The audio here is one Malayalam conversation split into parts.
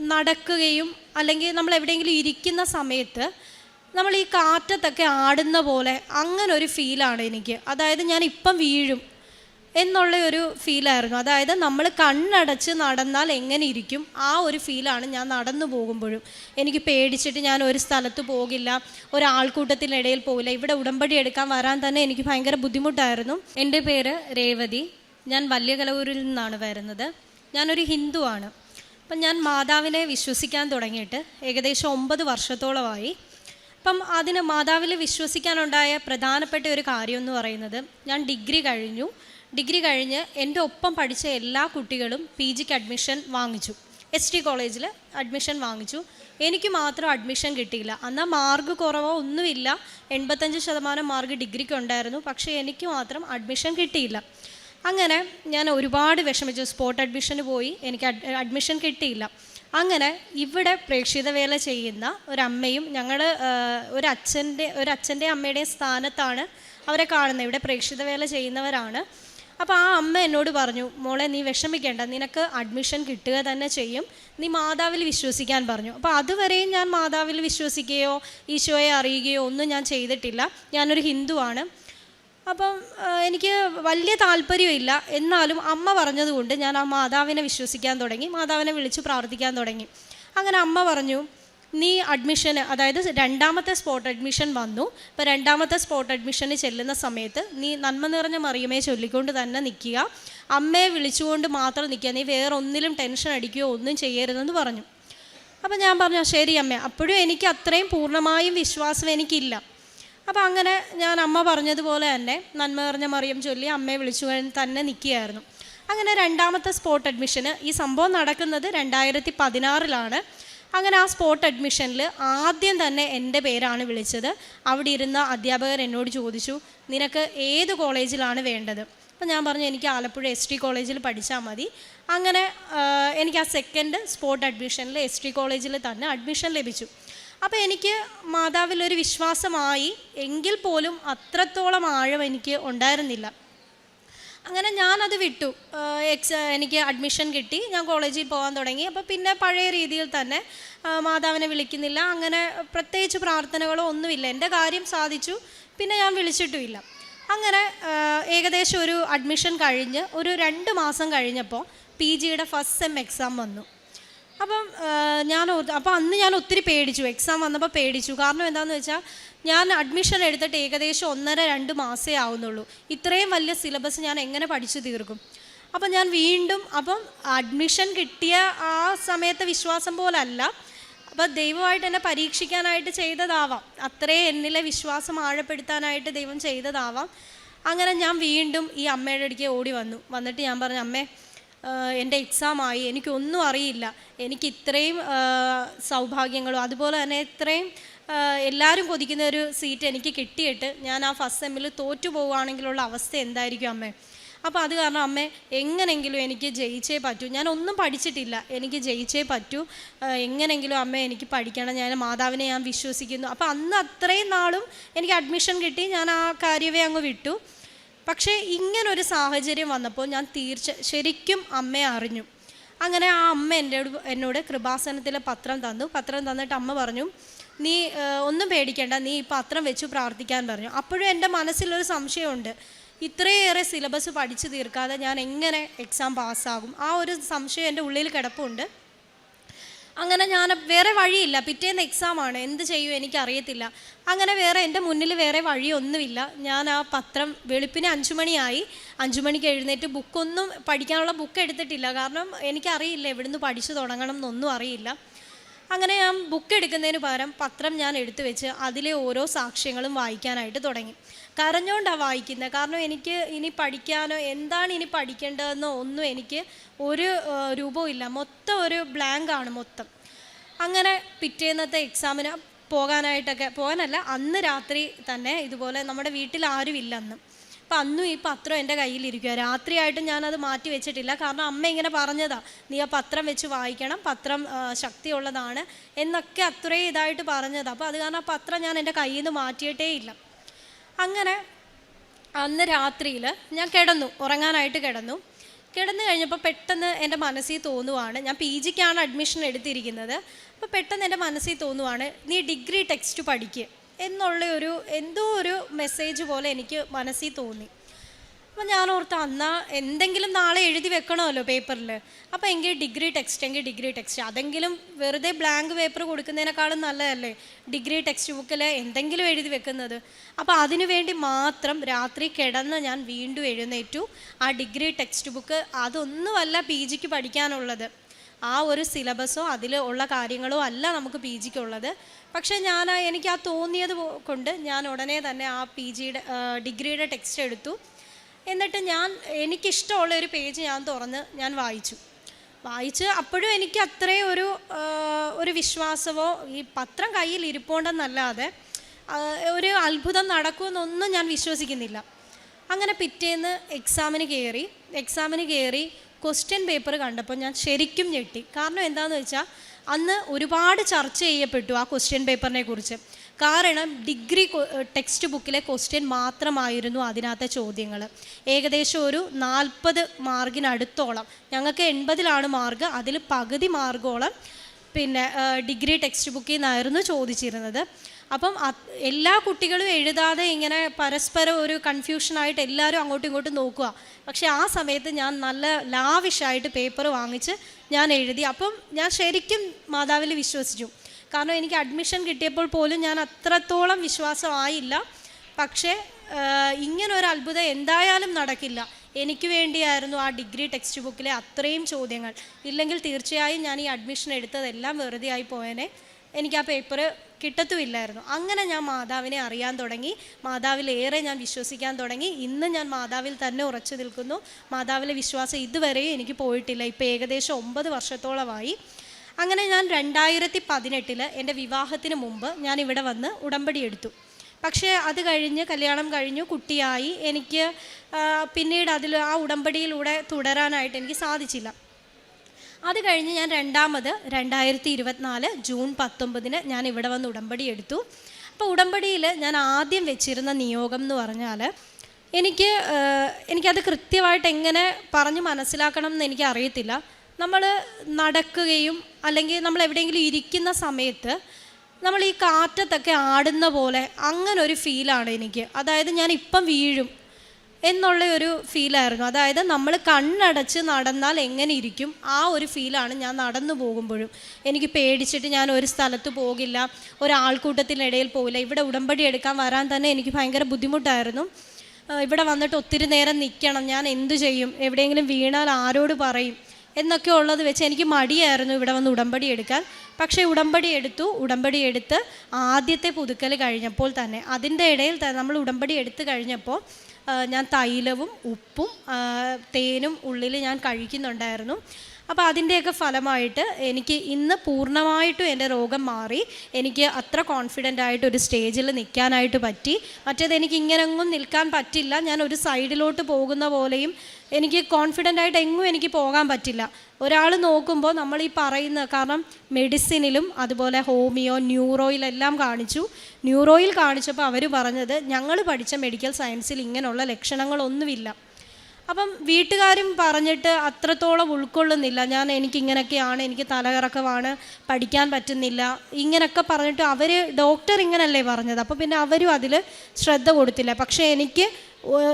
നടക്കുകയും അല്ലെങ്കിൽ നമ്മൾ എവിടെയെങ്കിലും ഇരിക്കുന്ന സമയത്ത് നമ്മൾ ഈ കാറ്റത്തൊക്കെ ആടുന്ന പോലെ അങ്ങനെ ഒരു ഫീലാണ് എനിക്ക്. അതായത് ഞാൻ ഇപ്പം വീഴും എന്നുള്ള ഒരു ഫീലായിരുന്നു അതായത് നമ്മൾ കണ്ണടച്ച് നടന്നാൽ എങ്ങനെ ഇരിക്കും? ആ ഒരു ഫീലാണ് ഞാൻ നടന്നു പോകുമ്പോഴും. എനിക്ക് പേടിച്ചിട്ട് ഞാൻ ഒരു സ്ഥലത്ത് പോകില്ല ഒരാൾക്കൂട്ടത്തിനിടയിൽ പോകില്ല ഇവിടെ ഉടമ്പടി എടുക്കാൻ വരാൻ തന്നെ എനിക്ക് ഭയങ്കര ബുദ്ധിമുട്ടായിരുന്നു. എന്റെ പേര് രേവതി. ഞാൻ വല്യകലൂരിൽ നിന്നാണ് വരുന്നത്. ഞാനൊരു ഹിന്ദുവാണ്. അപ്പം ഞാൻ മാതാവിനെ വിശ്വസിക്കാൻ തുടങ്ങിയിട്ട് ഏകദേശം ഒമ്പത് വർഷത്തോളമായി. അപ്പം അതിന് മാതാവിൽ വിശ്വസിക്കാനുണ്ടായ പ്രധാനപ്പെട്ട ഒരു കാര്യം എന്ന് പറയുന്നത് ഞാൻ ഡിഗ്രി കഴിഞ്ഞു. ഡിഗ്രി കഴിഞ്ഞ് എന്റെ ഒപ്പം പഠിച്ച എല്ലാ കുട്ടികളും പി ജിക്ക് അഡ്മിഷൻ വാങ്ങിച്ചു. എസ് ടി കോളേജിൽ അഡ്മിഷൻ വാങ്ങിച്ചു. എനിക്ക് മാത്രം അഡ്മിഷൻ കിട്ടിയില്ല. എന്നാൽ മാർക്ക് കുറവോ ഒന്നുമില്ല. എൺപത്തഞ്ച് ശതമാനം മാർക്ക് ഡിഗ്രിക്ക് ഉണ്ടായിരുന്നു. പക്ഷേ എനിക്ക് മാത്രം അഡ്മിഷൻ കിട്ടിയില്ല. അങ്ങനെ ഞാൻ ഒരുപാട് വിഷമിച്ചു. സ്പോട്ട് അഡ്മിഷന് പോയി. എനിക്ക് അഡ്മിഷൻ കിട്ടിയില്ല. അങ്ങനെ ഇവിടെ പ്രേക്ഷിത വേല ചെയ്യുന്ന ഒരമ്മയും ഞങ്ങൾ ഒരു അച്ഛന്റെ ഒരു അച്ഛന്റെ അമ്മയുടെയും സ്ഥാനത്താണ് അവരെ കാണുന്നത്. ഇവിടെ പ്രേക്ഷിത വേല ചെയ്യുന്നവരാണ്. അപ്പോൾ ആ അമ്മ എന്നോട് പറഞ്ഞു മോളെ നീ വിഷമിക്കേണ്ട. നിനക്ക് അഡ്മിഷൻ കിട്ടുക തന്നെ ചെയ്യും. നീ മാതാവിൽ വിശ്വസിക്കാൻ പറഞ്ഞു. അപ്പോൾ അതുവരെയും ഞാൻ മാതാവിൽ വിശ്വസിക്കുകയോ ഈശോയെ അറിയുകയോ ഒന്നും ഞാൻ ചെയ്തിട്ടില്ല. ഞാനൊരു ഹിന്ദുവാണ്. അപ്പം എനിക്ക് വലിയ താല്പര്യമില്ല എന്നാലും അമ്മ പറഞ്ഞതുകൊണ്ട് ഞാൻ ആ മാതാവിനെ വിശ്വസിക്കാൻ തുടങ്ങി. മാതാവിനെ വിളിച്ച് പ്രാർത്ഥിക്കാൻ തുടങ്ങി. അങ്ങനെ അമ്മ പറഞ്ഞു നീ അഡ്മിഷന് അതായത് രണ്ടാമത്തെ സ്പോട്ട് അഡ്മിഷൻ വന്നു. ഇപ്പോൾ രണ്ടാമത്തെ സ്പോട്ട് അഡ്മിഷന് ചെല്ലുന്ന സമയത്ത് നീ നന്മ നിറഞ്ഞ മറിയമേ ചൊല്ലിക്കൊണ്ട് തന്നെ നിൽക്കുക. അമ്മയെ വിളിച്ചുകൊണ്ട് മാത്രം നിൽക്കുക. നീ വേറെ ഒന്നിലും ടെൻഷൻ അടിക്കുകയോ ഒന്നും ചെയ്യരുതെന്ന് പറഞ്ഞു. അപ്പം ഞാൻ പറഞ്ഞു ശരി അമ്മ. അപ്പോഴും എനിക്ക് അത്രയും പൂർണമായും വിശ്വാസം എനിക്കില്ല. അപ്പോൾ അങ്ങനെ ഞാൻ അമ്മ പറഞ്ഞതുപോലെ തന്നെ നന്മ നിറഞ്ഞ മറിയം ചൊല്ലി അമ്മയെ വിളിച്ചു തന്നെ നിൽക്കുകയായിരുന്നു. അങ്ങനെ രണ്ടാമത്തെ സ്പോട്ട് അഡ്മിഷന് ഈ സംഭവം നടക്കുന്നത് രണ്ടായിരത്തി പതിനാറിലാണ് അങ്ങനെ ആ സ്പോട്ട് അഡ്മിഷനിൽ ആദ്യം തന്നെ എന്റെ പേരാണ് വിളിച്ചത്. അവിടെ ഇരുന്ന അധ്യാപകർ എന്നോട് ചോദിച്ചു നിനക്ക് ഏത് കോളേജിലാണ് വേണ്ടത്? അപ്പോൾ ഞാൻ പറഞ്ഞു എനിക്ക് ആലപ്പുഴ എസ് ടി കോളേജിൽ പഠിച്ചാൽ മതി. അങ്ങനെ എനിക്ക് ആ സെക്കൻഡ് സ്പോട്ട് അഡ്മിഷനിൽ എസ് ടി കോളേജിൽ തന്നെ അഡ്മിഷൻ ലഭിച്ചു. അപ്പോൾ എനിക്ക് മാതാവിൽ ഒരു വിശ്വാസമായി എങ്കിൽ പോലും അത്രത്തോളം ആഴം എനിക്ക് ഉണ്ടായിരുന്നില്ല. അങ്ങനെ ഞാനത് വിട്ടു. എക്സ് എനിക്ക് അഡ്മിഷൻ കിട്ടി. ഞാൻ കോളേജിൽ പോകാൻ തുടങ്ങി. അപ്പോൾ പിന്നെ പഴയ രീതിയിൽ തന്നെ മാതാവിനെ വിളിക്കുന്നില്ല. അങ്ങനെ പ്രത്യേകിച്ച് പ്രാർത്ഥനകളോ ഒന്നുമില്ല. എന്റെ കാര്യം സാധിച്ചു. പിന്നെ ഞാൻ വിളിച്ചിട്ടുമില്ല. അങ്ങനെ ഏകദേശം ഒരു അഡ്മിഷൻ കഴിഞ്ഞ് ഒരു രണ്ട് മാസം കഴിഞ്ഞപ്പോൾ പി ജിയുടെ ഫസ്റ്റ് സെം എക്സാം വന്നു. അപ്പം ഞാൻ അപ്പോൾ അന്ന് ഞാൻ ഒത്തിരി പേടിച്ചു. എക്സാം വന്നപ്പോൾ പേടിച്ചു. കാരണം എന്താണെന്ന് വെച്ചാൽ ഞാൻ അഡ്മിഷൻ എടുത്തിട്ട് ഏകദേശം ഒന്നര രണ്ട് മാസേ ആവുന്നുള്ളൂ. ഇത്രയും വലിയ സിലബസ് ഞാൻ എങ്ങനെ പഠിച്ചു തീർക്കും? അപ്പം ഞാൻ വീണ്ടും അപ്പം അഡ്മിഷൻ കിട്ടിയ ആ സമയത്തെ വിശ്വാസം പോലല്ല. അപ്പോൾ ദൈവമായിട്ട് എന്നെ പരീക്ഷിക്കാനായിട്ട് ചെയ്തതാവാം. അത്രേ എന്നിലെ വിശ്വാസം ആഴപ്പെടുത്താനായിട്ട് ദൈവം ചെയ്തതാവാം. അങ്ങനെ ഞാൻ വീണ്ടും ഈ അമ്മയുടെ അടുക്കെ ഓടി വന്നു. വന്നിട്ട് ഞാൻ പറഞ്ഞു അമ്മേ എന്റെ എന്റെ എക്സാമായി എനിക്കൊന്നും അറിയില്ല. എനിക്ക് ഇത്രയും സൗഭാഗ്യങ്ങളും അതുപോലെ തന്നെ ഇത്രയും എല്ലാവരും കൊതിക്കുന്ന ഒരു സീറ്റ് എനിക്ക് കിട്ടിയിട്ട് ഞാൻ ആ ഫസ്റ്റ് സെമ്മിൽ തോറ്റു പോവുകയാണെങ്കിലുള്ള അവസ്ഥ എന്തായിരിക്കും അമ്മേ? അപ്പോൾ അത് കാരണം അമ്മേ എങ്ങനെങ്കിലും എനിക്ക് ജയിച്ചേ പറ്റൂ. ഞാൻ ഒന്നും പഠിച്ചിട്ടില്ല. എനിക്ക് ജയിച്ചേ പറ്റൂ. എങ്ങനെങ്കിലും അമ്മ എനിക്ക് പഠിക്കണം. ഞാൻ മാതാവിനെ ഞാൻ വിശ്വസിക്കുന്നു. അപ്പോൾ അന്ന് അത്രയും നാളും എനിക്ക് അഡ്മിഷൻ കിട്ടി. ഞാൻ ആ കാര്യമേ അങ്ങ് വിട്ടു. പക്ഷേ ഇങ്ങനൊരു സാഹചര്യം വന്നപ്പോൾ ഞാൻ തീർച്ച ശരിക്കും അമ്മയെ അറിഞ്ഞു. അങ്ങനെ ആ അമ്മ എന്റെ എന്നോട് കൃപാസനത്തിലെ പത്രം തന്നു. പത്രം തന്നിട്ട് അമ്മ പറഞ്ഞു നീ ഒന്നും പേടിക്കേണ്ട. നീ ഈ പത്രം വെച്ച് പ്രാർത്ഥിക്കാൻ പറഞ്ഞു. അപ്പോഴും എന്റെ മനസ്സിലൊരു സംശയമുണ്ട്. ഇത്രയേറെ സിലബസ് പഠിച്ചു തീർക്കാതെ ഞാൻ എങ്ങനെ എക്സാം പാസ്സാകും? ആ ഒരു സംശയം എന്റെ ഉള്ളിൽ കിടപ്പുണ്ട്. അങ്ങനെ ഞാൻ വേറെ വഴിയില്ല. പിറ്റേന്ന് എക്സാമാണ് എന്ത് ചെയ്യും എനിക്കറിയത്തില്ല. അങ്ങനെ വേറെ എന്റെ മുന്നിൽ വേറെ വഴിയൊന്നുമില്ല. ഞാൻ ആ പത്രം വെളുപ്പിന് അഞ്ചുമണിയായി അഞ്ചുമണിക്ക് അഞ്ചു മണിക്ക് എഴുന്നേറ്റ് ബുക്കൊന്നും പഠിക്കാനുള്ള ബുക്ക് എടുത്തിട്ടില്ല. കാരണം എനിക്കറിയില്ല എവിടുന്ന് പഠിച്ചു തുടങ്ങണം എന്നൊന്നും അറിയില്ല. അങ്ങനെ ഞാൻ ബുക്ക് എടുക്കുന്നതിന് പകരം പത്രം ഞാൻ എടുത്തു വെച്ച് അതിലെ ഓരോ സാക്ഷ്യങ്ങളും വായിക്കാനായിട്ട് തുടങ്ങി. കരഞ്ഞുകൊണ്ടാണ് വായിക്കുന്നത് കാരണം എനിക്ക് ഇനി പഠിക്കാനോ എന്താണ് ഇനി പഠിക്കേണ്ടതെന്നോ ഒന്നും എനിക്ക് ഒരു രൂപവും ഇല്ല. മൊത്തം ഒരു ബ്ലാങ്ക് ആണ് മൊത്തം. അങ്ങനെ പിറ്റേന്നത്തെ എക്സാമിന് പോകാനായിട്ടൊക്കെ പോകാനല്ല അന്ന് രാത്രി തന്നെ ഇതുപോലെ നമ്മുടെ വീട്ടിൽ ആരുമില്ല അന്ന്. അപ്പം അന്നും ഈ പത്രം എന്റെ കയ്യിലിരിക്കുക രാത്രിയായിട്ടും ഞാനത് മാറ്റി വെച്ചിട്ടില്ല. കാരണം അമ്മ ഇങ്ങനെ പറഞ്ഞതാ. നീ ആ പത്രം വെച്ച് വായിക്കണം. പത്രം ശക്തിയുള്ളതാണ് എന്നൊക്കെ അത്രയും ഇതായിട്ട് പറഞ്ഞതാ. അപ്പോൾ അത് കാരണം ആ പത്രം ഞാൻ എന്റെ കയ്യിൽ നിന്ന് മാറ്റിയിട്ടേ ഇല്ല. അങ്ങനെ അന്ന് രാത്രിയിൽ ഞാൻ കിടന്നു ഉറങ്ങാനായിട്ട് കിടന്നു. കിടന്നു കഴിഞ്ഞപ്പോൾ പെട്ടെന്ന് എന്റെ മനസ്സിൽ തോന്നുവാണ് ഞാൻ പി ജിക്കാണ് അഡ്മിഷൻ എടുത്തിരിക്കുന്നത് അപ്പോൾ പെട്ടെന്ന് എന്റെ മനസ്സിൽ തോന്നുവാണ് നീ ഡിഗ്രി ടെക്സ്റ്റ് പഠിക്കുക എന്നുള്ള ഒരു എന്തോ ഒരു മെസ്സേജ് പോലെ എനിക്ക് മനസ്സിൽ തോന്നി. അപ്പോൾ ഞാൻ ഓർത്ത് അന്നാ എന്തെങ്കിലും നാളെ എഴുതി വെക്കണമല്ലോ പേപ്പറിൽ അപ്പോൾ എങ്കിൽ ഡിഗ്രി ടെക്സ്റ്റ് എങ്കിൽ ഡിഗ്രി ടെക്സ്റ്റ്. അതെങ്കിലും വെറുതെ ബ്ലാങ്ക് പേപ്പർ കൊടുക്കുന്നതിനേക്കാളും നല്ലതല്ലേ? ഡിഗ്രി ടെക്സ്റ്റ് ബുക്കിൽ എന്തെങ്കിലും എഴുതി വെക്കുന്നത്. അപ്പോൾ അതിനു വേണ്ടി മാത്രം രാത്രി കിടന്ന് ഞാൻ വീണ്ടും എഴുന്നേറ്റു. ആ ഡിഗ്രി ടെക്സ്റ്റ് ബുക്ക് അതൊന്നുമല്ല പി ജിക്ക് പഠിക്കാനുള്ളത്. ആ ഒരു സിലബസോ അതിൽ ഉള്ള കാര്യങ്ങളോ അല്ല നമുക്ക് പി ജിക്കുള്ളത്. പക്ഷേ ഞാൻ എനിക്ക് ആ തോന്നിയത് കൊണ്ട് ഞാൻ ഉടനെ തന്നെ ആ പി ജിയുടെ ഡിഗ്രിയുടെ ടെക്സ്റ്റ് എടുത്തു. എന്നിട്ട് ഞാൻ എനിക്കിഷ്ടമുള്ള ഒരു പേജ് ഞാൻ തുറന്ന് ഞാൻ വായിച്ചു. വായിച്ച് അപ്പോഴും എനിക്ക് അത്രയും ഒരു ഒരു വിശ്വാസമോ ഈ പത്രം കയ്യിൽ ഇരിപ്പുണ്ടെന്നല്ലാതെ ഒരു അത്ഭുതം നടക്കുമെന്നൊന്നും ഞാൻ വിശ്വസിക്കുന്നില്ല. അങ്ങനെ പിറ്റേന്ന് എക്സാമിന് കയറി എക്സാമിന് കയറി ക്വസ്റ്റ്യൻ പേപ്പർ കണ്ടപ്പോൾ ഞാൻ ശരിക്കും ഞെട്ടി. കാരണം എന്താണെന്ന് വെച്ചാൽ അന്ന് ഒരുപാട് ചർച്ച ചെയ്യപ്പെട്ടു ആ ക്വസ്റ്റ്യൻ പേപ്പറിനെ കുറിച്ച്. കാരണം ഡിഗ്രി ടെക്സ്റ്റ് ബുക്കിലെ ക്വസ്റ്റ്യൻ മാത്രമായിരുന്നു അതിനകത്തെ ചോദ്യങ്ങൾ ഏകദേശം ഒരു നാൽപ്പത് മാർഗിനടുത്തോളം. ഞങ്ങൾക്ക് എൺപതിലാണ് മാർഗ് അതിൽ പകുതി മാർഗോളം പിന്നെ ഡിഗ്രി ടെക്സ്റ്റ് ബുക്കിൽ നിന്നായിരുന്നു ചോദിച്ചിരുന്നത്. അപ്പം എല്ലാ കുട്ടികളും എഴുതാതെ ഇങ്ങനെ പരസ്പരം ഒരു കൺഫ്യൂഷനായിട്ട് എല്ലാവരും അങ്ങോട്ടും ഇങ്ങോട്ടും നോക്കുക. പക്ഷെ ആ സമയത്ത് ഞാൻ നല്ല ലാവിഷായിട്ട് പേപ്പർ വാങ്ങിച്ച് ഞാൻ എഴുതി. അപ്പം ഞാൻ ശരിക്കും മാതാവിൽ വിശ്വസിച്ചു. കാരണം എനിക്ക് അഡ്മിഷൻ കിട്ടിയപ്പോൾ പോലും ഞാൻ അത്രത്തോളം വിശ്വാസമായില്ല. പക്ഷേ ഇങ്ങനെ ഇങ്ങനൊരു അത്ഭുതം എന്തായാലും നടക്കില്ല. എനിക്ക് വേണ്ടിയായിരുന്നു ആ ഡിഗ്രി ടെക്സ്റ്റ് ബുക്കിലെ അത്രയും ചോദ്യങ്ങൾ. ഇല്ലെങ്കിൽ തീർച്ചയായും ഞാൻ ഈ അഡ്മിഷൻ എടുത്തതെല്ലാം വെറുതെ ആയി പോയേനെ. എനിക്ക് ആ പേപ്പർ കിട്ടത്തുമില്ലായിരുന്നു. അങ്ങനെ ഞാൻ മാതാവിനെ അറിയാൻ തുടങ്ങി. മാതാവിലേറെ ഞാൻ വിശ്വസിക്കാൻ തുടങ്ങി. ഇന്ന് ഞാൻ മാതാവിൽ തന്നെ ഉറച്ചു നിൽക്കുന്നു. മാതാവിലെ വിശ്വാസം ഇതുവരെയും എനിക്ക് പോയിട്ടില്ല. ഇപ്പോൾ ഏകദേശം ഒമ്പത് വർഷത്തോളമായി. അങ്ങനെ ഞാൻ രണ്ടായിരത്തി പതിനെട്ടിൽ എന്റെ വിവാഹത്തിന് മുമ്പ് ഞാൻ ഇവിടെ വന്ന് ഉടമ്പടി എടുത്തു. പക്ഷേ അത് കഴിഞ്ഞ് കല്യാണം കഴിഞ്ഞു കുട്ടിയായി. എനിക്ക് പിന്നീട് അതിൽ ആ ഉടമ്പടിയിലൂടെ തുടരാനായിട്ട് എനിക്ക് സാധിച്ചില്ല. അത് കഴിഞ്ഞ് ഞാൻ രണ്ടാമത് രണ്ടായിരത്തി ഇരുപത്തിനാല് ജൂൺ പത്തൊമ്പതിന് ഞാൻ ഇവിടെ വന്ന് ഉടമ്പടി എടുത്തു. അപ്പോൾ ഉടമ്പടിയിൽ ഞാൻ ആദ്യം വെച്ചിരുന്ന നിയോഗം എന്ന് പറഞ്ഞാൽ എനിക്ക് എനിക്കത് കൃത്യമായിട്ട് എങ്ങനെ പറഞ്ഞ് മനസ്സിലാക്കണം എന്ന് എനിക്ക് അറിയത്തില്ല നമ്മൾ നടക്കുകയും അല്ലെങ്കിൽ നമ്മൾ എവിടെയെങ്കിലും ഇരിക്കുന്ന സമയത്ത് നമ്മൾ ഈ കാറ്റത്തൊക്കെ ആടുന്ന പോലെ അങ്ങനെ ഒരു ഫീലാണ് എനിക്ക്. അതായത് ഞാൻ ഇപ്പം വീഴും എന്നുള്ള ഒരു ഫീലായിരുന്നു. അതായത് നമ്മൾ കണ്ണടച്ച് നടന്നാൽ എങ്ങനെ ഇരിക്കും? ആ ഒരു ഫീലാണ് ഞാൻ നടന്നു പോകുമ്പോഴും. എനിക്ക് പേടിച്ചിട്ട് ഞാൻ ഒരു സ്ഥലത്ത് പോകില്ല ഒരാൾക്കൂട്ടത്തിനിടയിൽ പോകില്ല. ഇവിടെ ഉടമ്പടി എടുക്കാൻ വരാൻ തന്നെ എനിക്ക് ഭയങ്കര ബുദ്ധിമുട്ടായിരുന്നു. ഇവിടെ വന്നിട്ട് ഒത്തിരി നേരം നിൽക്കണം ഞാൻ എന്തു ചെയ്യും? എവിടെയെങ്കിലും വീണാൽ ആരോട് പറയും? എന്നൊക്കെ ഉള്ളത് വെച്ച് എനിക്ക് മടിയായിരുന്നു ഇവിടെ വന്ന് ഉടമ്പടി എടുക്കാൻ. പക്ഷേ ഉടമ്പടി എടുത്തു. ഉടമ്പടി എടുത്ത് ആദ്യത്തെ പുതുക്കൽ കഴിഞ്ഞപ്പോൾ തന്നെ അതിന്റെ ഇടയിൽ നമ്മൾ ഉടമ്പടി എടുത്തു കഴിഞ്ഞപ്പോൾ ഞാൻ തൈലവും ഉപ്പും തേനും ഉള്ളിൽ ഞാൻ കഴിക്കുന്നുണ്ടായിരുന്നു. അപ്പോൾ അതിന്റെയൊക്കെ ഫലമായിട്ട് എനിക്ക് ഇന്ന് പൂർണമായിട്ടും എന്റെ രോഗം മാറി. എനിക്ക് അത്ര കോൺഫിഡന്റ് ആയിട്ട് ഒരു സ്റ്റേജിൽ നിൽക്കാനായിട്ട് പറ്റി. മറ്റേത് എനിക്ക് ഇങ്ങനെങ്ങും നിൽക്കാൻ പറ്റില്ല. ഞാൻ ഒരു സൈഡിലോട്ട് പോകുന്ന പോലെയും എനിക്ക് കോൺഫിഡന്റ് ആയിട്ട് എങ്ങും എനിക്ക് പോകാൻ പറ്റില്ല. ഒരാൾ നോക്കുമ്പോൾ നമ്മൾ ഈ പറയുന്ന കാരണം മെഡിസിനിലും അതുപോലെ ഹോമിയോ ന്യൂറോയിലെല്ലാം കാണിച്ചു. ന്യൂറോയിൽ കാണിച്ചപ്പോൾ അവർ പറഞ്ഞത് ഞങ്ങൾ പഠിച്ച മെഡിക്കൽ സയൻസിൽ ഇങ്ങനെയുള്ള ലക്ഷണങ്ങളൊന്നുമില്ല. അപ്പം വീട്ടുകാരും പറഞ്ഞിട്ട് അത്രത്തോളം ഉൾക്കൊള്ളുന്നില്ല. ഞാൻ എനിക്ക് ഇങ്ങനെയൊക്കെയാണ് എനിക്ക് തലകറക്കമാണ് പഠിക്കാൻ പറ്റുന്നില്ല. ഇങ്ങനെയൊക്കെ പറഞ്ഞിട്ട് അവർ ഡോക്ടർ ഇങ്ങനല്ലേ പറഞ്ഞത്. അപ്പോൾ പിന്നെ അവരും അതിൽ ശ്രദ്ധ കൊടുത്തില്ല. പക്ഷേ എനിക്ക്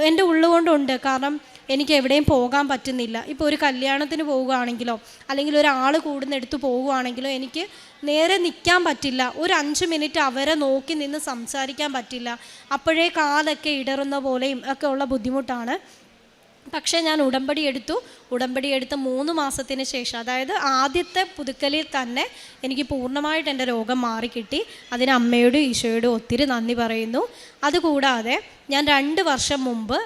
എന്റെ ഉള്ളുകൊണ്ടുണ്ട്. കാരണം എനിക്ക് എവിടെയും പോകാൻ പറ്റുന്നില്ല. ഇപ്പോൾ ഒരു കല്യാണത്തിന് പോവുകയാണെങ്കിലോ അല്ലെങ്കിൽ ഒരാൾ കൂടുന്നെടുത്ത് പോവുകയാണെങ്കിലോ എനിക്ക് നേരെ നിൽക്കാൻ പറ്റില്ല. ഒരു അഞ്ച് മിനിറ്റ് അവരെ നോക്കി നിന്ന് സംസാരിക്കാൻ പറ്റില്ല. അപ്പോഴേ കാലൊക്കെ ഇടറുന്ന പോലെയും ഒക്കെ ഉള്ള ബുദ്ധിമുട്ടാണ് പക്ഷേ ഞാൻ ഉടമ്പടി എടുത്തു. ഉടമ്പടി എടുത്ത് മൂന്ന് മാസത്തിന് ശേഷം അതായത് ആദ്യത്തെ പുതുക്കലിൽ തന്നെ എനിക്ക് പൂർണമായിട്ട് എന്റെ രോഗം മാറിക്കിട്ടി. അതിന് അമ്മയോടും ഈശോയോടും ഒത്തിരി നന്ദി പറയുന്നു. അതുകൂടാതെ ഞാൻ രണ്ട് വർഷം മുമ്പ്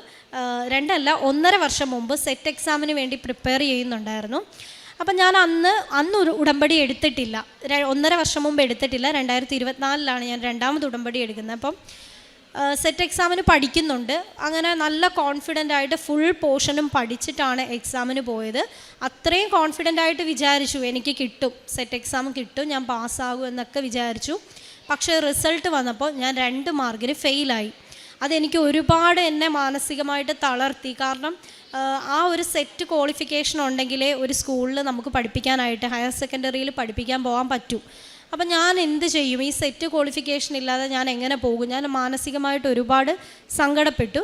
രണ്ടല്ല ഒന്നര വർഷം മുമ്പ് സെറ്റ് എക്സാമിന് വേണ്ടി പ്രിപ്പയർ ചെയ്യുന്നുണ്ടായിരുന്നു. അപ്പം ഞാൻ അന്ന് അന്ന് ഒരു ഉടമ്പടി എടുത്തിട്ടില്ല. ഒന്നര വർഷം മുമ്പ് എടുത്തിട്ടില്ല. രണ്ടായിരത്തി ഇരുപത്തിനാലിലാണ് ഞാൻ രണ്ടാമത് ഉടമ്പടി എടുക്കുന്നത്. അപ്പം സെറ്റ് എക്സാമിന് പഠിക്കുന്നുണ്ട്. അങ്ങനെ നല്ല കോൺഫിഡന്റ് ആയിട്ട് ഫുൾ പോർഷനും പഠിച്ചിട്ടാണ് എക്സാമിന് പോയത്. അത്രയും കോൺഫിഡന്റ് ആയിട്ട് വിചാരിച്ചു എനിക്ക് കിട്ടും. സെറ്റ് എക്സാം കിട്ടും ഞാൻ പാസ്സാകും എന്നൊക്കെ വിചാരിച്ചു. പക്ഷേ റിസൾട്ട് വന്നപ്പോൾ ഞാൻ രണ്ട് മാർക്കിന് ഫെയിലായി അതെനിക്ക് ഒരുപാട് എന്നെ മാനസികമായിട്ട് തളർത്തി. കാരണം ആ, ഒരു സെറ്റ് ക്വാളിഫിക്കേഷൻ ഉണ്ടെങ്കിലേ ഒരു സ്കൂളിൽ നമുക്ക് പഠിപ്പിക്കാനായിട്ട് ഹയർ സെക്കൻഡറിയിൽ പഠിപ്പിക്കാൻ പോകാൻ പറ്റൂ. അപ്പം ഞാൻ എന്ത് ചെയ്യും? ഈ സെറ്റ് ക്വാളിഫിക്കേഷൻ ഇല്ലാതെ ഞാൻ എങ്ങനെ പോകും? ഞാൻ മാനസികമായിട്ട് ഒരുപാട് സങ്കടപ്പെട്ടു.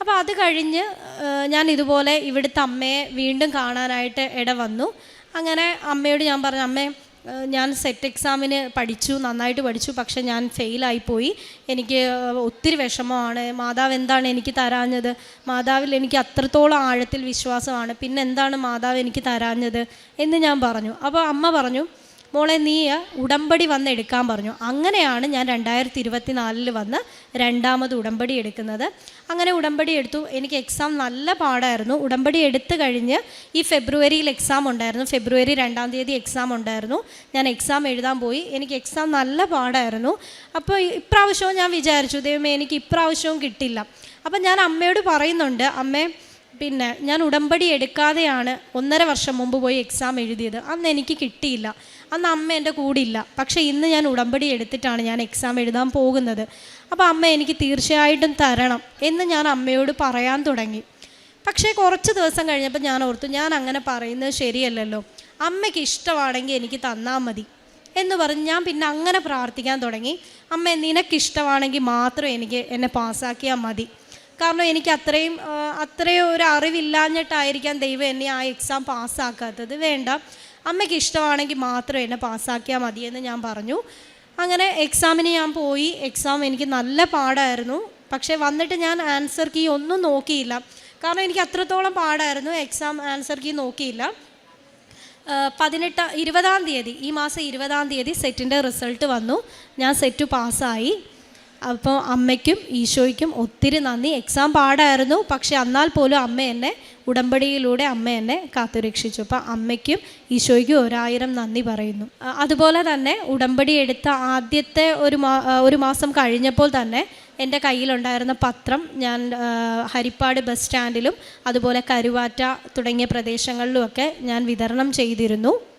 അപ്പോൾ അത് കഴിഞ്ഞ് ഞാൻ ഇതുപോലെ ഇവിടുത്തെ അമ്മയെ വീണ്ടും കാണാനായിട്ട് ഇട വന്നു. അങ്ങനെ അമ്മയോട് ഞാൻ പറഞ്ഞു അമ്മേ ഞാൻ സെറ്റ് എക്സാമിന് പഠിച്ചു നന്നായിട്ട് പഠിച്ചു പക്ഷെ ഞാൻ ഫെയിലായിപ്പോയി എനിക്ക് ഒത്തിരി വിഷമമാണ്. മാതാവ് എന്താണ് എനിക്ക് തരാഞ്ഞത്? മാതാവിൽ എനിക്ക് അത്രത്തോളം ആഴത്തിൽ വിശ്വാസമാണ്. പിന്നെ എന്താണ് മാതാവ് എനിക്ക് തരാഞ്ഞത്? എന്ന് ഞാൻ പറഞ്ഞു. അപ്പോൾ അമ്മ പറഞ്ഞു മോളെ നീ ഉടമ്പടി വന്ന് എടുക്കാൻ പറഞ്ഞു. അങ്ങനെയാണ് ഞാൻ രണ്ടായിരത്തി ഇരുപത്തി നാലിൽ വന്ന് രണ്ടാമത് ഉടമ്പടി എടുക്കുന്നത്. അങ്ങനെ ഉടമ്പടി എടുത്തു. എനിക്ക് എക്സാം നല്ല പാടായിരുന്നു. ഉടമ്പടി എടുത്തു കഴിഞ്ഞ് ഈ ഫെബ്രുവരിയിൽ എക്സാം ഉണ്ടായിരുന്നു. ഫെബ്രുവരി രണ്ടാം തീയതി എക്സാം ഉണ്ടായിരുന്നു. ഞാൻ എക്സാം എഴുതാൻ പോയി. എനിക്ക് എക്സാം നല്ല പാടായിരുന്നു. അപ്പോൾ ഇപ്രാവശ്യവും ഞാൻ വിചാരിച്ചു ദൈവമേ എനിക്ക് ഇപ്രാവശ്യവും കിട്ടില്ല. അപ്പം ഞാൻ അമ്മയോട് പറയുന്നുണ്ട് അമ്മേ പിന്നെ ഞാൻ ഉടമ്പടി എടുക്കാതെയാണ് ഒന്നര വർഷം മുമ്പ് പോയി എക്സാം എഴുതിയത്. അന്ന് എനിക്ക് കിട്ടിയില്ല. അന്ന് അമ്മ എന്റെ കൂടെ ഇല്ല പക്ഷേ ഇന്ന് ഞാൻ ഉടമ്പടി എടുത്തിട്ടാണ് ഞാൻ എക്സാം എഴുതാൻ പോകുന്നത്. അപ്പോൾ അമ്മ എനിക്ക് തീർച്ചയായിട്ടും തരണം എന്ന് ഞാൻ അമ്മയോട് പറയാൻ തുടങ്ങി. പക്ഷേ കുറച്ച് ദിവസം കഴിഞ്ഞപ്പോൾ ഞാൻ ഓർത്തു ഞാൻ അങ്ങനെ പറയുന്നത് ശരിയല്ലല്ലോ. അമ്മയ്ക്ക് ഇഷ്ടമാണെങ്കിൽ എനിക്ക് തന്നാൽ മതി എന്ന് പറഞ്ഞ് ഞാൻ പിന്നെ അങ്ങനെ പ്രാർത്ഥിക്കാൻ തുടങ്ങി. അമ്മ നിനക്കിഷ്ടമാണെങ്കിൽ മാത്രം എനിക്ക് എന്നെ പാസ്സാക്കിയാൽ മതി. കാരണം എനിക്ക് അത്രയും അത്രയും ഒരു അറിവില്ലാഞ്ഞിട്ടായിരിക്കാം ദൈവം എന്നെ ആ എക്സാം പാസ്സാക്കാത്തത്. വേണ്ട. അമ്മയ്ക്ക് ഇഷ്ടമാണെങ്കിൽ മാത്രം എന്നെ പാസ്സാക്കിയാൽ മതിയെന്ന് ഞാൻ പറഞ്ഞു. അങ്ങനെ എക്സാമിന് ഞാൻ പോയി. എക്സാം എനിക്ക് നല്ല പാടായിരുന്നു. പക്ഷേ വന്നിട്ട് ഞാൻ ആൻസർ കീ ഒന്നും നോക്കിയില്ല. കാരണം എനിക്ക് അത്രത്തോളം പാടായിരുന്നു എക്സാം ആൻസർ കീ നോക്കിയില്ല. പതിനെട്ട് ഇരുപതാം തീയതി ഈ മാസം ഇരുപതാം തീയതി സെറ്റിന്റെ റിസൾട്ട് വന്നു. ഞാൻ സെറ്റ് പാസ്സായി. അപ്പോൾ അമ്മയ്ക്കും ഈശോയ്ക്കും ഒത്തിരി നന്ദി. എക്സാം പാടായിരുന്നു പക്ഷേ എന്നാൽ പോലും അമ്മ എന്നെ ഉടമ്പടിയിലൂടെ അമ്മ എന്നെ കാത്തുരക്ഷിച്ചു. അപ്പോൾ അമ്മയ്ക്കും ഈശോയ്ക്കും ഒരായിരം നന്ദി പറയുന്നു. അതുപോലെ തന്നെ ഉടമ്പടി എടുത്ത ആദ്യത്തെ ഒരു മാ ഒരു മാസം കഴിഞ്ഞപ്പോൾ തന്നെ എന്റെ കയ്യിലുണ്ടായിരുന്ന പത്രം ഞാൻ ഹരിപ്പാട് ബസ് സ്റ്റാൻഡിലും അതുപോലെ കരുവാറ്റ തുടങ്ങിയ പ്രദേശങ്ങളിലുമൊക്കെ ഞാൻ വിതരണം ചെയ്തിരുന്നു.